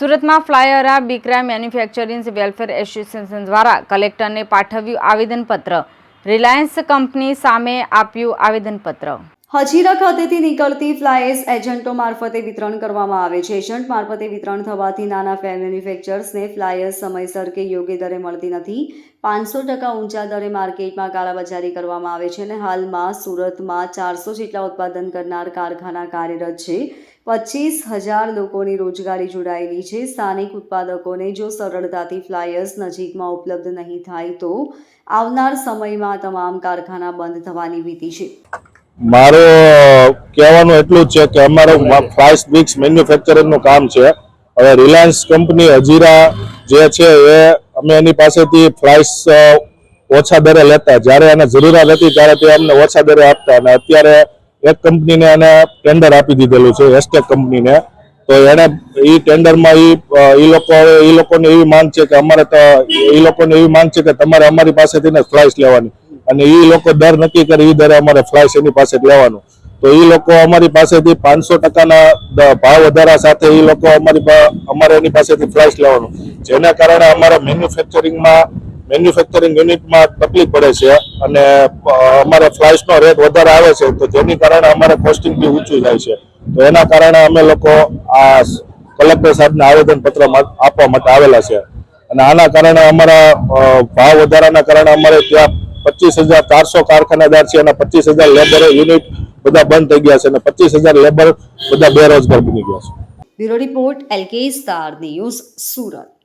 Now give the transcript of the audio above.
સુરતમાં ફ્લાયરા બિક્રા મેન્યુફેક્ચરિંગ, વેલફેર એસોસિએશન દ્વારા કલેક્ટરને પાઠવ્યું આવેદનપત્ર. રિલાયન્સ કંપની સામે આપ્યું આવેદનપત્ર. હજીરા ખાતેથી નીકળતી ફ્લાયર્સ એજન્ટો મારફતે વિતરણ કરવામાં આવે છે. એજન્ટ મારફતે વિતરણ થવાથી નાના મેન્યુફેક્ચર્સને ફ્લાયર્સ સમયસર કે યોગ્ય દરે મળતી નથી. પાંચસો ટકા ઊંચા દરે માર્કેટમાં કાળાબજારી કરવામાં આવે છે અને હાલમાં સુરતમાં ચારસો જેટલા ઉત્પાદન કરનાર કારખાના કાર્યરત છે. પચીસ હજાર લોકોની રોજગારી જોડાયેલી છે. સ્થાનિક ઉત્પાદકોને જો સરળતાથી ફ્લાયર્સ નજીકમાં ઉપલબ્ધ નહીં થાય તો આવનાર સમયમાં તમામ કારખાના બંધ થવાની ભીતિ છે. મારો કહેવાનું એટલું જ છે કે અમારો ફ્લાઇસ બિક્સ મેન્યુફેક્ચરનું કામ છે. હવે રિલાયન્સ કંપની હજીરા જે છે એ અમે એની પાસેથી ફ્લાઇસ ઓછા દરે લેતા. જ્યારે એને જરૂરિયાત હતી ત્યારે તે અમને ઓછા દરે આપતા અને અત્યારે એક કંપનીને એને ટેન્ડર આપી દીધેલું છે હેસ્ટેક કંપનીને. તો એને એ ટેન્ડરમાં એ એ લોકો એ લોકોને એવી માંગ છે કે અમારે એ લોકોને એવી માંગ છે કે તમારે અમારી પાસેથી ને ફ્લાઇસ લેવાની. અને એ લોકો દર નક્કી કરે એ દરે અમારે ફ્લાઇસ એની પાસે લેવાનું. તો એ લોકો અમારી પાસેથી પાંચસો ટકાના ભાવ વધારા સાથે એ લોકો અમારી અમારે એની પાસેથી ફ્લાઇસ લેવાનું. જેના કારણે અમારા મેન્યુફેક્ચરિંગમાં મેન્યુફેક્ચરિંગ યુનિટમાં તકલીફ પડે છે અને અમારે ફ્લાઇટ્સનો રેટ વધારે આવે છે, તો જેની કારણે અમારે કોસ્ટિંગ બી ઊંચું જાય છે. તો એના કારણે અમે લોકો આ કલેક્ટર સાહેબને આવેદન પત્ર આપવા માટે આવેલા છે. અને આના કારણે અમારા ભાવ વધારાના કારણે અમારે ત્યાં પચીસ હજાર ચારસો કારખાનેદાર છે અને પચીસ હજાર લેબર યુનિટ બધા બંધ થઈ ગયા છે અને પચીસ હજાર લેબર બધા બેરોજગાર બની ગયા છે. Bureau report LK star news Surat.